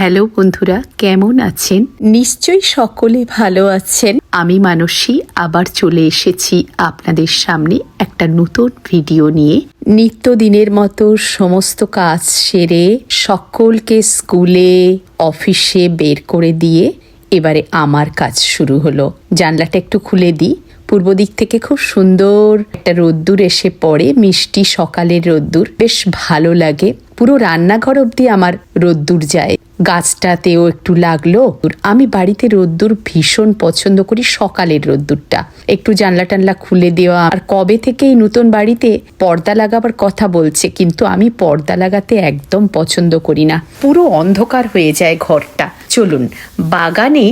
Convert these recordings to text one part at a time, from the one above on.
Hello বন্ধুরা কেমন আছেন? নিশ্চয়ই সকলে ভালো আছেন। আমি মানসী আবার চলে এসেছি আপনাদের সামনে একটা নতুন ভিডিও নিয়ে। নিত্যদিনের মতো সমস্ত কাজ সেরে সকলকে স্কুলে অফিসে বের করে দিয়ে এবারে আমার কাজ শুরু হলো। জানলাটা একটু খুলে দিই। পূর্ব দিক থেকে খুব সুন্দর একটা রোদ্দুর এসে পড়ে মিষ্টি সকালের রোদ্দুর। বেশ ভালো লাগে। পুরো রান্নাঘর অবধি আমার রোদ্দুর যায়। গাছটাতেও একটু লাগল। আমি বাড়িতে রোদ্দুর ভীষণ পছন্দ করি, সকালের রোদ্দুরটা। একটু জানলা টানলা খুলে দেওয়া। আর কবে থেকে এই নতুন বাড়িতে পর্দা লাগাবার কথা বলছে, কিন্তু আমি পর্দা লাগাতে একদম পছন্দ করি না। পুরো অন্ধকার হয়ে যায় ঘরটা। চলুন, বাগানে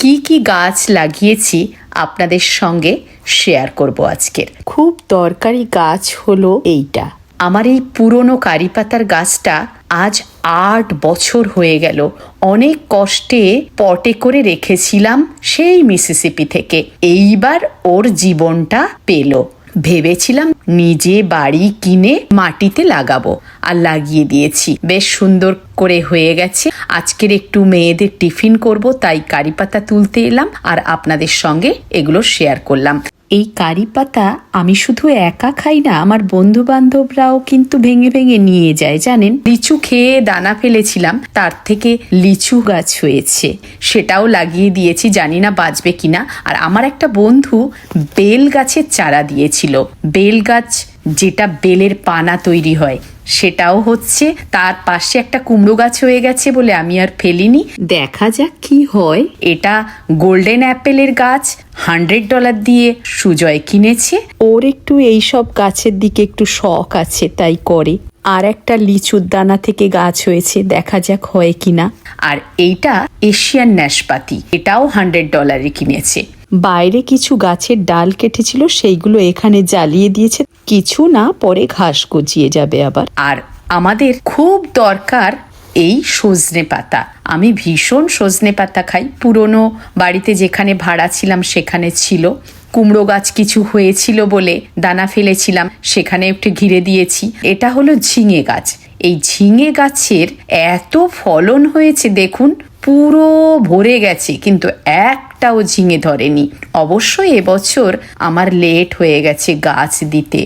কি কি গাছ লাগিয়েছি আপনাদের সঙ্গে শেয়ার করব আজকের। খুব দরকারি গাছ হলো এইটা। আমার এই পুরনো কারি পাতার গাছটা আজ আট বছর হয়ে গেল। অনেক কষ্টে পটে করে রেখেছিলাম সেই মিসিসিপি থেকে। এইবার ওর জীবনটা পেল। ভেবেছিলাম নিজে বাড়ি কিনে মাটিতে লাগাবো আর লাগিয়ে দিয়েছি। বেশ সুন্দর করে হয়ে গেছে। আজকের একটু মেয়েদের টিফিন করব, তাই কারি পাতা তুলতে এলাম আর আপনাদের সঙ্গে এগুলো শেয়ার করলাম। এই কারি পাতা আমি শুধু একা খাই না, আমার বন্ধু বান্ধবরাও কিন্তু ভেঙে ভেঙে নিয়ে যায়, জানেন? লিচু খেয়ে দানা ফেলেছিলাম, তার থেকে লিচু গাছ হয়েছে, সেটাও লাগিয়ে দিয়েছি, জানি না বাঁচবে কিনা। আর আমার একটা বন্ধু বেল গাছের চারা দিয়েছিল, বেল গাছ যেটা বেলের পানা তৈরি হয় সেটাও হচ্ছে তার পাশে একটা কুমড়ো গাছ হয়ে গেছে বলে আমি আর ফেলিনি। দেখা যাক কি হয়। এটা গোল্ডেন অ্যাপেলের গাছ হান্ড্রেড ডলার দিয়ে সুজয় কিনেছে। ওর একটু এই সব গাছের দিকে একটু শখ আছে তাই করে। আর একটা লিচুর দানা থেকে গাছ হয়েছে দেখা যাক হয় কিনা। আর এইটা এশিয়ান ন্যাশপাতি এটাও হান্ড্রেড ডলারে কিনেছে। বাইরে কিছু গাছের ডাল কেটেছিল, সেইগুলো এখানে জ্বালিয়ে দিয়েছে। কিছু না পরে ঘাস গজিয়ে যাবে আবার। আর আমাদের খুব দরকার এই সজনে পাতা। আমি ভীষণ সজনে পাতা খাই। পুরনো বাড়িতে যেখানে ভাড়া ছিলাম, সেখানে ছিল। কুমড়ো গাছ কিছু হয়েছিল বলে দানা ফেলেছিলাম, সেখানে একটু ঘিরে দিয়েছি। এটা হলো ঝিঙে গাছ। এই ঝিঙে গাছের এত ফলন হয়েছে, দেখুন। পুরো ভরে গেছে, কিন্তু একটাও ঝিঙে ধরেনি। অবশ্যই এবছর আমার লেট হয়ে গেছে গাছ দিতে।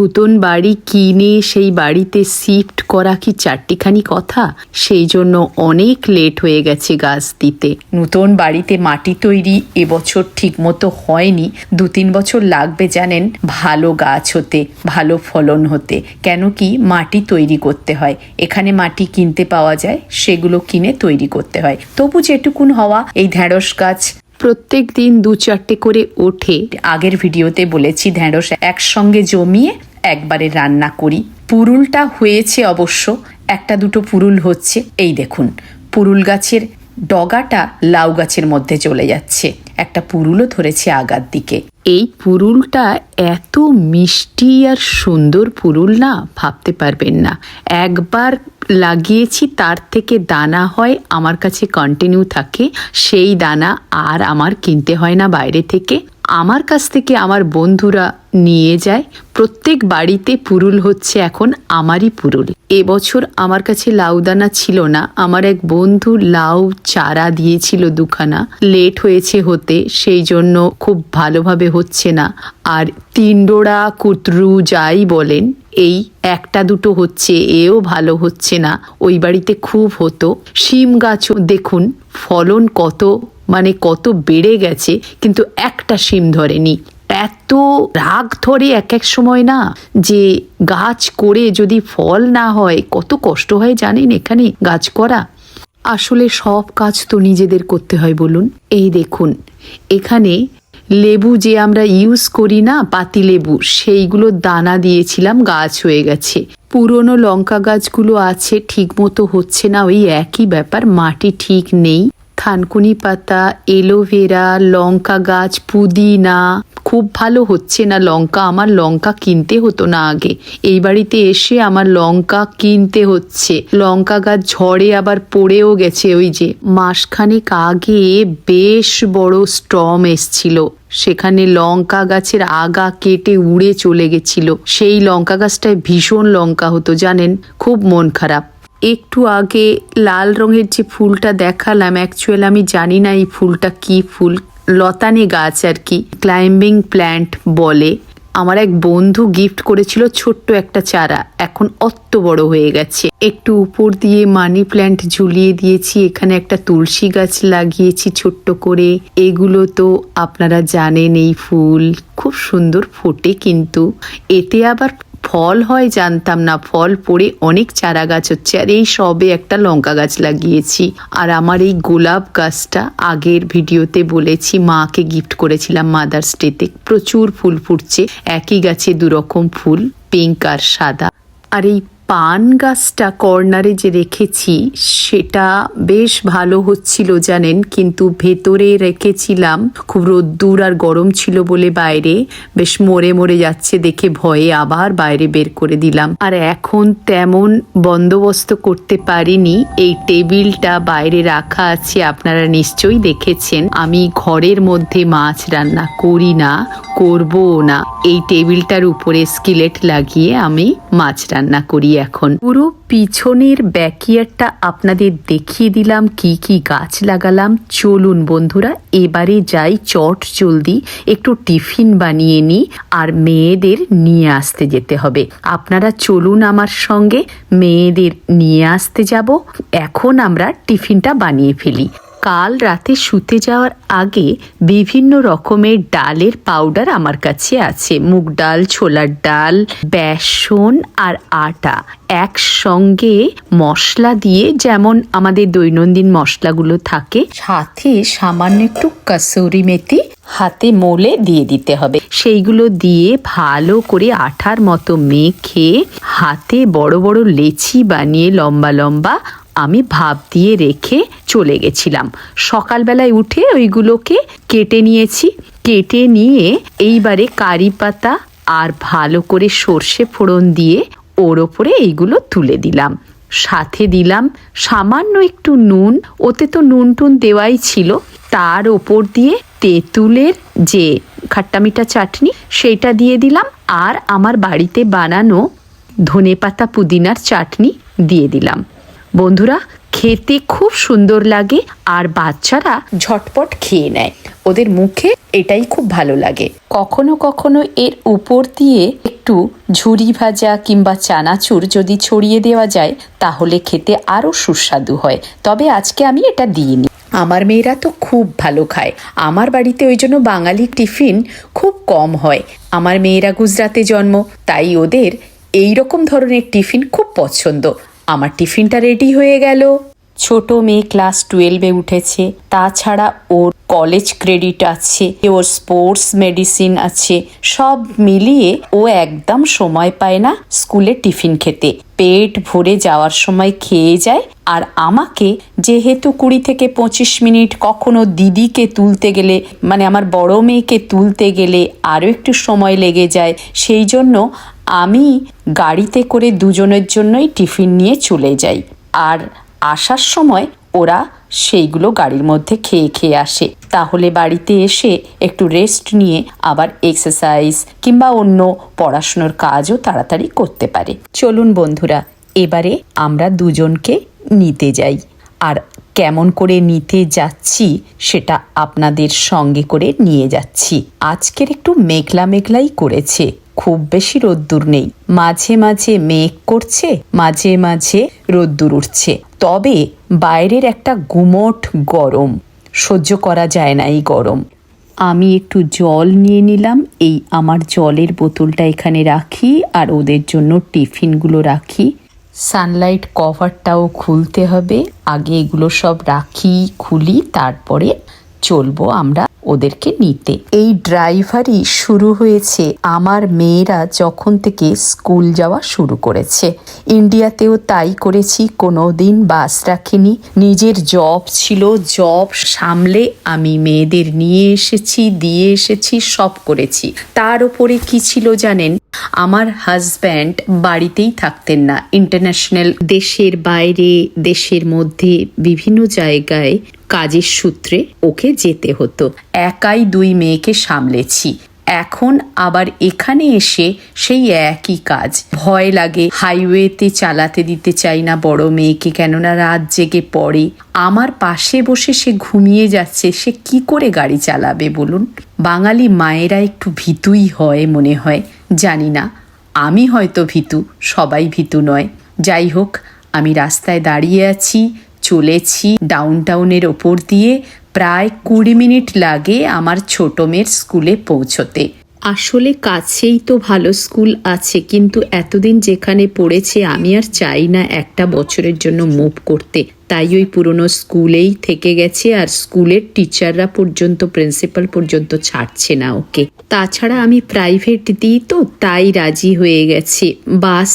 নতুন বাড়ি কিনে সেই বাড়িতে শিফট করা কি চারটিখানি কথা? সেই জন্য অনেক লেট হয়ে গেছে গাছ দিতে। নতুন বাড়িতে মাটি তৈরি এবছর ঠিক মতো হয়নি। দু তিন বছর লাগবে জানেন, ভালো গাছ হতে, ভালো ফলন হতে। কেন কি মাটি তৈরি করতে হয়। এখানে মাটি কিনতে পাওয়া যায়, সেগুলো কিনে তৈরি করতে হয়। তবু যেটুকুন হওয়া, এই ঢ্যাঁড়স গাছ প্রত্যেক দিন দু চারটে করে ওঠে। আগের ভিডিওতে বলেছি ঢ্যাঁড়স একসঙ্গে জমিয়ে একবারে রান্না করি। পুরুলটা হয়েছে অবশ্য একটা দুটো পুরুল হচ্ছে। এই দেখুন পুরুল গাছের ডগাটা লাউ গাছের মধ্যে চলে যাচ্ছে। একটা পুরুলও ধরেছে আগার দিকে। এই পুরুলটা এত মিষ্টি আর সুন্দর পুরুল না ভাবতে পারবেন না। একবার লাগিয়েছি, তার থেকে দানা হয়, আমার কাছে কন্টিনিউ থাকে, সেই দানা আর আমার কিনতে হয় না বাইরে থেকে। আমার কাছ থেকে আমার বন্ধুরা নিয়ে যায়। প্রত্যেক বাড়িতে পুরুল হচ্ছে এখন আমারই পুরুল। এবছর আমার কাছে লাউ দানা ছিল না। আমার এক বন্ধু লাউ চারা দিয়েছিল দুখানা। লেট হয়েছে হতে, সেই জন্য খুব ভালোভাবে হচ্ছে না। আর তিনডোড়া কুতরু যাই বলেন, এই একটা দুটো হচ্ছে, এও ভালো হচ্ছে না। ওই বাড়িতে খুব হতো। শিম গাছও দেখুন, ফলন কত মানে কত বেড়ে গেছে, কিন্তু একটা শিম ধরেনি। এত রাগ ধরে এক এক সময় না, যে গাছ করে যদি ফল না হয়, কত কষ্ট হয় জানেন এখানে গাছ করা? আসলে সব কাজ তো নিজেদের করতে হয় বলুন। এই দেখুন, এখানে লেবু যে আমরা ইউজ করি না, পাতি লেবু, সেইগুলো দানা দিয়েছিলাম, গাছ হয়ে গেছে। পুরনো লঙ্কা গাছগুলো আছে ঠিক মতো হচ্ছে না, ওই একই ব্যাপার, মাটি ঠিক নেই। থানকুনি পাতা এলোভেরা লঙ্কা গাছ, পুদিনা। খুব ভালো হচ্ছে না লঙ্কা? আমার লঙ্কা কিনতে হতো না আগে। এই বাড়িতে এসে আমার লঙ্কা কিনতে হচ্ছে। লঙ্কা গাছ ঝড়ে আবার পড়েও গেছে ওই যে। মাসখানেক আগে বেশ বড় স্টম এসছিল। সেখানে লঙ্কা গাছের আগা কেটে উড়ে চলে গেছিল। সেই লঙ্কা গাছটায় ভীষণ লঙ্কা হতো, জানেন? খুব মন খারাপ। একটু আগে লাল রঙের যে ফুলটা দেখালাম অ্যাকচুয়াল আমি জানি না এই ফুলটা কি ফুল। লতানে গাছ আর কি ক্লাইম্বিং প্ল্যান্ট বলে। আমার এক বন্ধু গিফট করেছিল ছোট্ট একটা চারা, এখন অত বড় হয়ে গেছে। একটু উপর দিয়ে মানি প্ল্যান্ট ঝুলিয়ে দিয়েছি, এখানে একটা তুলসী গাছ লাগিয়েছি ছোট্ট করে। এগুলো তো আপনারা জানেন এই ফুল, খুব সুন্দর ফোটে কিন্তু। এতে আবার ফল হয়, জানতাম না ফল পড়ে অনেক চারা গাছ হচ্ছে, আর এই সবে একটা লঙ্কা গাছ লাগিয়েছি। আর আমার এই গোলাপ গাছটা আগের ভিডিওতে বলেছি, মাকে গিফট করেছিলাম মাদার্স ডেতে প্রচুর ফুল ফুটছে, একই গাছে দুরকম ফুল পিঙ্ক আর সাদা। আর এই পান গাছটা কর্নারে যে রেখেছি, সেটা বেশ ভালো হচ্ছিল জানেন, কিন্তু ভেতরে রেখেছিলাম, খুব রোদ্দুর আর গরম ছিল বলে বাইরে, বেশ মরে মরে যাচ্ছে দেখে ভয়ে আবার বাইরে বের করে দিলাম। আর এখন তেমন বন্দোবস্ত করতে পারিনি, এই টেবিলটা বাইরে রাখা আছে, আপনারা নিশ্চয়ই দেখেছেন, আমি ঘরের মধ্যে মাছ রান্না করি না, করবও না। এই টেবিলটার উপরে স্কিলেট লাগিয়ে আমি মাছ রান্না করি। এখন। পুরো পিছনের ব্যাকিয়ারটা আপনাদের দেখিয়ে দিলাম, কি কি গাছ লাগালাম। চলুন বন্ধুরা, এবারে যাই চট জলদি একটু টিফিন বানিয়ে নিই আর মেয়েদের নিয়ে আসতে যেতে হবে। আপনারা চলুন আমার সঙ্গে, মেয়েদের নিয়ে আসতে যাব। এখন আমরা টিফিনটা বানিয়ে ফেলি। কাল রাতে শুতে যাওয়ার আগে বিভিন্ন রকমের ডালের পাউডার আমার কাছে আছে। মুগ ডাল, ছোলার ডাল, বেসন আর আটা। একসঙ্গে মশলা দিয়ে যেমন আমাদের দৈনন্দিন মশলাগুলো থাকে, সাথে সামান্য একটু কাসুরি মেথি হাতে মোলে দিয়ে দিতে হবে। সেইগুলো দিয়ে ভালো করে আঠার মতো মেখে হাতে বড় বড় লেচি বানিয়ে লম্বা লম্বা আমি ভাব দিয়ে রেখে চলে গেছিলাম। সকালবেলায় উঠে ওইগুলোকে কেটে নিয়েছি। কেটে নিয়ে এইবারে কারি পাতা আর ভালো করে সর্ষে ফোড়ন দিয়ে ওর ওপরে এইগুলো তুলে দিলাম। সাথে দিলাম সামান্য একটু নুন। ওতে তো নুন টুন দেওয়াই ছিল। তার ওপর দিয়ে তেঁতুলের যে খাট্টামিঠা চাটনি, সেইটা দিয়ে দিলাম। আর আমার বাড়িতে বানানো ধনেপাতা পুদিনার চাটনি দিয়ে দিলাম। বন্ধুরা, খেতে খুব সুন্দর লাগে আর বাচ্চারা ঝটপট খেয়ে নেয়। ওদের মুখে এটাই খুব ভালো লাগে। কখনো কখনো এর উপর দিয়ে একটু ঝুরি ভাজা কিংবা চানাচুর যদি ছড়িয়ে দেওয়া যায়, তাহলে খেতে আরও সুস্বাদু হয়। তবে আজকে আমি এটা দিইনি। আমার মেয়েরা তো খুব ভালো খায়। আমার বাড়িতে ওই জন্য বাঙালি টিফিন খুব কম হয়। আমার মেয়েরা গুজরাতে জন্ম, তাই ওদের এই রকম ধরনের টিফিন খুব পছন্দ। আমার টিফিনটা রেডি হয়ে গেল। ছোট মেয়ে ক্লাস টুয়েলভে উঠেছে। তাছাড়া ওর কলেজ ক্রেডিট আছে, ওর স্পোর্টস মেডিসিন আছে। সব মিলিয়ে ও একদম সময় পায় না স্কুলে টিফিন খেতে। পেট ভরে যাওয়ার সময় খেয়ে যায়। আর আমাকে যেহেতু কুড়ি থেকে পঁচিশ মিনিট কখনো দিদিকে তুলতে গেলে মানে আমার বড় মেয়েকে তুলতে গেলে আরও একটু সময় লেগে যায়, সেই জন্য আমি গাড়িতে করে দুজনের জন্যই টিফিন নিয়ে চলে যাই। আর আসার সময় ওরা সেইগুলো গাড়ির মধ্যে খেয়ে খেয়ে আসে। তাহলে বাড়িতে এসে একটু রেস্ট নিয়ে আবার এক্সারসাইজ কিংবা অন্য পড়াশুনোর কাজও তাড়াতাড়ি করতে পারে। চলুন বন্ধুরা, এবারে আমরা দুজনকে নিতে যাই। আর কেমন করে নিতে যাচ্ছি সেটা আপনাদের সঙ্গে করে নিয়ে যাচ্ছি। আজকের একটু মেঘলা মেঘলাই করেছে। খুব বেশি রোদ্দুর নেই। মাঝে মাঝে মেঘ করছে, মাঝে মাঝে রোদ্দুর উঠছে। তবে বাইরের একটা গুমট গরম, সহ্য করা যায় না এই গরম। আমি একটু জল নিয়ে নিলাম, এই আমার জলের বোতলটা এখানে রাখি আর ওদের জন্য টিফিনগুলো রাখি। সানলাইট কভারটাও খুলতে হবে, আগে এগুলো সব রাখি, খুলি, তারপরে চলবো আমরা ওদেরকে নিতে। এই ড্রাইভারই শুরু হয়েছে আমার মেয়েরা যখন থেকে স্কুল যাওয়া শুরু করেছে। ইন্ডিয়াতেও তাই করেছি কোনো দিন বাস রাখিনি। নিজের জব ছিল, জব সামলে আমি মেয়েদের নিয়ে এসেছি, দিয়ে এসেছি, সব করেছি। তার উপরে কি ছিল জানেন? আমার হাজব্যান্ড বাড়িতেই থাকতেন না। ইন্টারন্যাশনাল দেশের বাইরে, দেশের মধ্যে বিভিন্ন জায়গায় কাজের সূত্রে ওকে যেতে হতো। একাই দুই মেয়েকে সামলেছি। এখন আবার এখানে এসে সেই একই কাজ। ভয় লাগে, হাইওয়েতে চালাতে দিতে চাই না বড় মেয়েকে, কেননা রাত জেগে পড়ে। আমার পাশে বসে সে ঘুমিয়ে যাচ্ছে, সে কি করে গাড়ি চালাবে বলুন? বাঙালি মায়েরা একটু ভীতুই হয় মনে হয়। জানি না, আমি হয়তো ভীতু, সবাই ভীতু নয়। যাই হোক, আমি রাস্তায় দাঁড়িয়ে আছি চলেছি ডাউন টাউনের ওপর দিয়ে প্রায় কুড়ি মিনিট লাগে আমার ছোট মেয়ের স্কুলে পৌঁছতে। আসলে কাছেই তো ভালো স্কুল আছে, কিন্তু এতদিন যেখানে পড়েছে আমি আর চাই না একটা বছরের জন্য মুভ করতে। তাই ওই পুরনো স্কুলেই থেকে গেছে আর স্কুলের টিচাররা পর্যন্ত প্রিন্সিপাল পর্যন্ত ছাড়ছে না ওকে। তাছাড়া আমি প্রাইভেট দিই তো, তাই রাজি হয়ে গেছে। বাস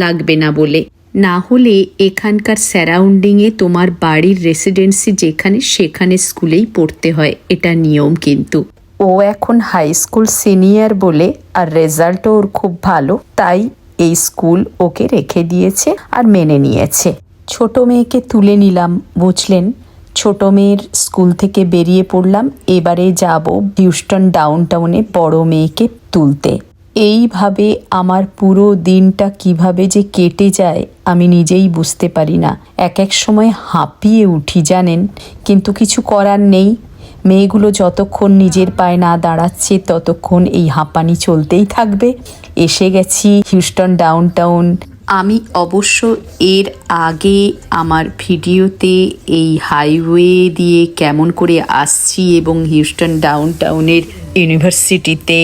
লাগবে না বলে। না হলে এখানকার স্যারাউন্ডিংয়ে তোমার বাড়ির রেসিডেন্সি যেখানে, সেখানে স্কুলেই পড়তে হয়। এটা নিয়ম কিন্তু। ও এখন হাই স্কুল সিনিয়র বলে, আর রেজাল্টও ওর খুব ভালো। তাই এই স্কুল ওকে রেখে দিয়েছে আর মেনে নিয়েছে। ছোট মেয়েকে তুলে নিলাম, বুঝলেন? ছোট মেয়ের স্কুল থেকে বেরিয়ে পড়লাম। এবারে যাব হিউস্টন ডাউন টাউনে বড় মেয়েকে তুলতে। এইভাবে আমার পুরো দিনটা কীভাবে যে কেটে যায়, আমি নিজেই বুঝতে পারি না। এক এক সময় হাঁপিয়ে উঠি, জানেন? কিন্তু কিছু করার নেই। মেয়েগুলো যতক্ষণ নিজের পায়ে না দাঁড়াচ্ছে, ততক্ষণ এই হাঁপানি চলতেই থাকবে। এসে গেছি হিউস্টন ডাউন টাউন আমি অবশ্য এর আগে আমার ভিডিওতে এই হাইওয়ে দিয়ে কেমন করে আসছি এবং হিউস্টন ডাউন টাউনের ইউনিভার্সিটিতে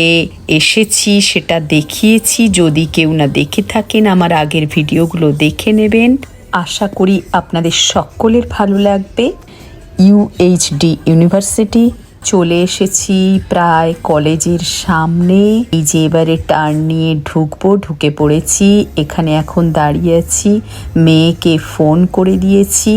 এসেছি সেটা দেখিয়েছি। যদি কেউ না দেখে থাকেন আমার আগের ভিডিওগুলো দেখে নেবেন। আশা করি আপনাদের সকলের ভালো লাগবে। ইউএইচডি ইউনিভার্সিটি চলে এসেছি প্রায় কলেজের সামনে। এই যে এবারে টার্ন নিয়ে ঢুকবো, ঢুকে পড়েছি। এখানে এখন দাঁড়িয়ে আছি। মেয়েকে ফোন করে দিয়েছি।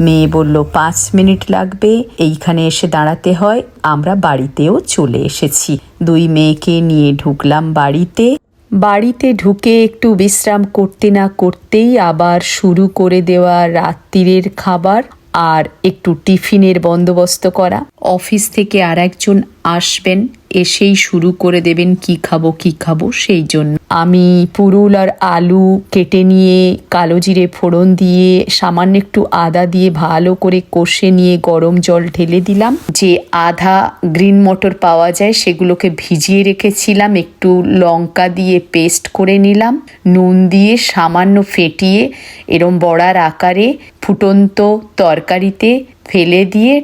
মেয়ে বলল, পাঁচ মিনিট লাগবে। এইখানে এসে দাঁড়াতে হয়। আমরা বাড়িতেও চলে এসেছি। দুই মেয়েকে নিয়ে ঢুকলাম বাড়িতে। বাড়িতে ঢুকে একটু বিশ্রাম করতে না করতেই আবার শুরু করে দেওয়া রাত্রিরের খাবার। আর একটু টিফিনের বন্দোবস্ত করা। অফিস থেকে আর একজন আসবেন। এসেই শুরু করে দেবেন কি খাব কি খাব, সেই জন্য। আমি পুরুল আর আলু কেটে নিয়ে, কালো জিরে ফোড়ন দিয়ে, সামান্য একটু আদা দিয়ে ভালো করে কষে নিয়ে গরম জল ঢেলে দিলাম। যে আধা গ্রিন মটর পাওয়া যায়, সেগুলোকে ভিজিয়ে রেখেছিলাম, একটু লঙ্কা দিয়ে পেস্ট করে নিলাম। নুন দিয়ে সামান্য ফেটিয়ে, এরম বড়ার আকারে ফুটন্ত তরকারিতে ফেলে দিয়ে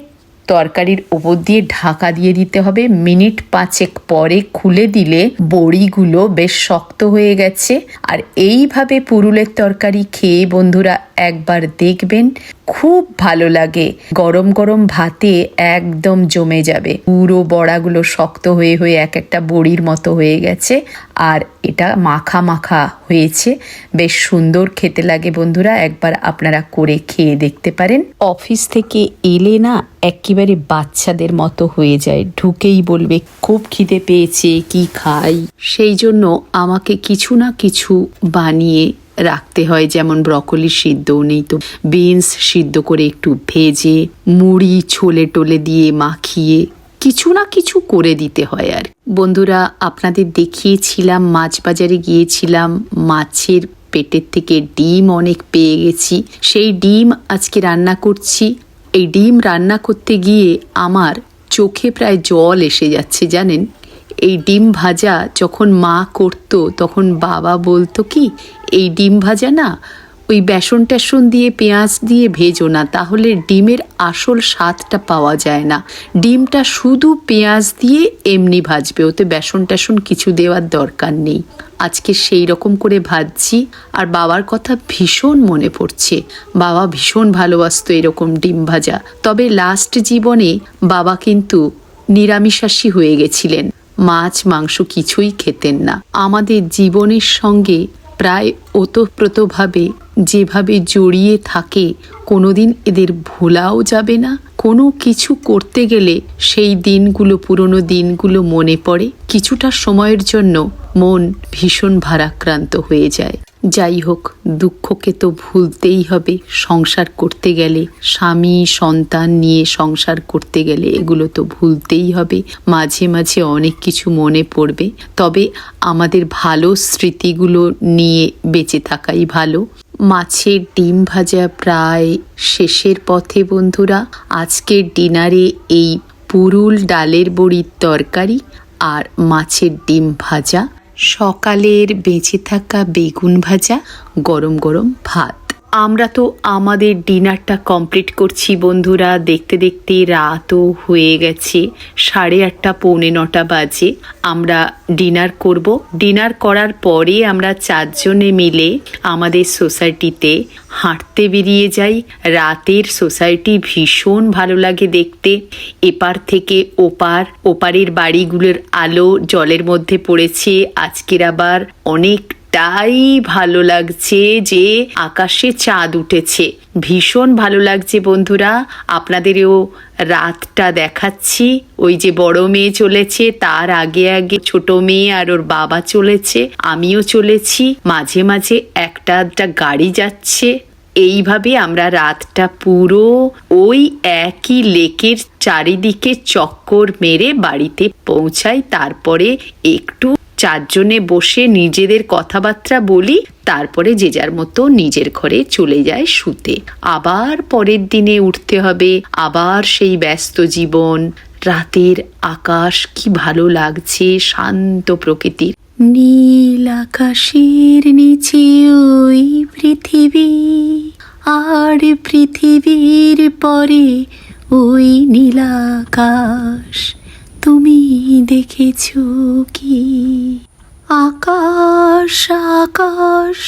তরকারির ওপর দিয়ে ঢাকা দিয়ে দিতে হবে। মিনিট পাঁচেক পরে খুলে দিলে বড়িগুলো বেশ শক্ত হয়ে গেছে। আর এইভাবে পুরুলের তরকারি খেয়ে বন্ধুরা একবার দেখবেন। খুব ভালো লাগে। গরম গরম ভাতে একদম জমে যাবে। পুরো বড়াগুলো শক্ত হয়ে হয়ে এক একটা বড়ির মতো হয়ে গেছে। আর এটা মাখা মাখা হয়েছে। বেশ সুন্দর খেতে লাগে বন্ধুরা। একবার আপনারা করে খেয়ে দেখতে পারেন। অফিস থেকে এলে না একেবারে বাচ্চাদের মতো হয়ে যায়। ঢুকেই বলবে, খুব খিদে পেয়েছে, কি খাই? সেই জন্য আমাকে কিছু না কিছু বানিয়ে রাখতে হয়, যেমন ব্রকলি সিদ্ধ নেই তো। বিনস সিদ্ধ করে একটু ভেজে, মুড়ি ছোলে টোলে দিয়ে মাখিয়ে কিছু না কিছু করে দিতে হয় আর। বন্ধুরা, আপনাদের দেখিয়েছিলাম মাছ বাজারে গিয়েছিলাম, মাছের পেটের থেকে ডিম অনেক পেয়ে গেছি। সেই ডিম আজকে রান্না করছি। এই ডিম রান্না করতে গিয়ে আমার চোখে প্রায় জল এসে যাচ্ছে, জানেন? এই ডিম ভাজা যখন মা করতো, তখন বাবা বলতো কি, এই ডিম ভাজা না, ওই বেসন টেসন দিয়ে, পেঁয়াজ দিয়ে ভেজো না, তাহলে ডিমের আসল স্বাদটা পাওয়া যায় না। ডিমটা শুধু পেঁয়াজ দিয়ে এমনি ভাজবে, ওতে বেসন টেসন কিছু দেওয়ার দরকার নেই। আজকে সেই রকম করে ভাজছি, আর বাবার কথা ভীষণ মনে পড়ছে। বাবা ভীষণ ভালোবাসতো এরকম ডিম ভাজা। তবে লাস্ট জীবনে বাবা কিন্তু নিরামিষাশী হয়ে গেছিলেন। মাছ, মাংস কিছুই খেতেন না। আমাদের জীবনের সঙ্গে প্রায় ওতপ্রোতভাবে যেভাবে জড়িয়ে থাকে, কোনোদিন এদের ভোলাও যাবে না। কোনো কিছু করতে গেলে সেই দিনগুলো, পুরনো দিনগুলো মনে পড়ে। কিছুটা সময়ের জন্য মন ভীষণ ভারাক্রান্ত হয়ে যায়। যাই হোক, দুঃখকে তো ভুলতেই হবে। সংসার করতে গেলে, স্বামী, সন্তান নিয়ে সংসার করতে গেলে এগুলো তো ভুলতেই হবে। মাঝে মাঝে অনেক কিছু মনে পড়বে। তবে আমাদের ভালো স্মৃতিগুলো নিয়ে বেঁচে থাকাই ভালো। মাছের ডিম ভাজা প্রায় শেষের পথে বন্ধুরা। আজকের ডিনারে এই পুরুল ডালের বড়ির তরকারি আর মাছের ডিম ভাজা। সকালের বেঁচে থাকা বেগুন ভাজা গরম গরম ভাত। আমরা তো আমাদের ডিনারটা কমপ্লিট করছি বন্ধুরা। দেখতে দেখতে রাতও হয়ে গেছে, সাড়ে আটটা, পৌনে নটা বাজে। আমরা ডিনার করব। ডিনার করার পরে আমরা চারজনে মিলে আমাদের সোসাইটিতে হাঁটতে বেরিয়ে যাই। রাতের সোসাইটি ভীষণ ভালো লাগে দেখতে। এপার থেকে ওপার, ওপারের বাড়িগুলোর আলো জলের মধ্যে পড়েছে। আজকের আবার অনেক তাই ভালো লাগছে যে আকাশে চাঁদ উঠেছে। ভীষণ ভালো লাগছে বন্ধুরা, আপনাদেরও রাতটা দেখাচ্ছি। ওই যে বড় মেয়ে চলেছে, তার আগে আগে ছোট মেয়ে আর ওর বাবা চলেছে, আমিও চলেছি। মাঝে মাঝে একটা একটা গাড়ি যাচ্ছে। এইভাবে আমরা রাতটা পুরো ওই একই লেকের চারিদিকে চক্কর মেরে বাড়িতে পৌঁছাই, তারপরে একটু চারজনে বসে নিজেদের কথাবার্তা বলি, তারপরে যে যার মতো নিজের ঘরে চলে যায় শুতে। আবার পরের দিনে উঠতে হবে, আবার সেই ব্যস্ত জীবন। রাতের আকাশ কি ভালো লাগছে, শান্ত প্রকৃতির। নীল আকাশের নিচে ওই পৃথিবী, আর পৃথিবীর পরে ওই নীলাকাশ দেখেছ কি? আকাশ আকাশ,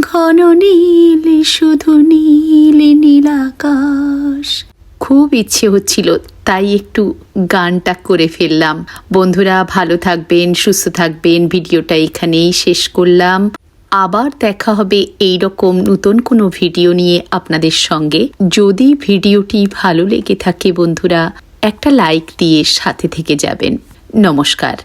ঘন নীল, শুধু নীল নীল আকাশ। খুব ইচ্ছে হচ্ছিল, তাই একটু গানটা করে ফেললাম। বন্ধুরা, ভালো থাকবেন, সুস্থ থাকবেন। ভিডিওটা এখানেই শেষ করলাম। আবার দেখা হবে এই রকম নতুন কোনো ভিডিও নিয়ে আপনাদের সঙ্গে। যদি ভিডিওটি ভালো লেগে থাকে বন্ধুরা, একটা লাইক দিয়ে সাথে থেকে যাবেন। নমস্কার।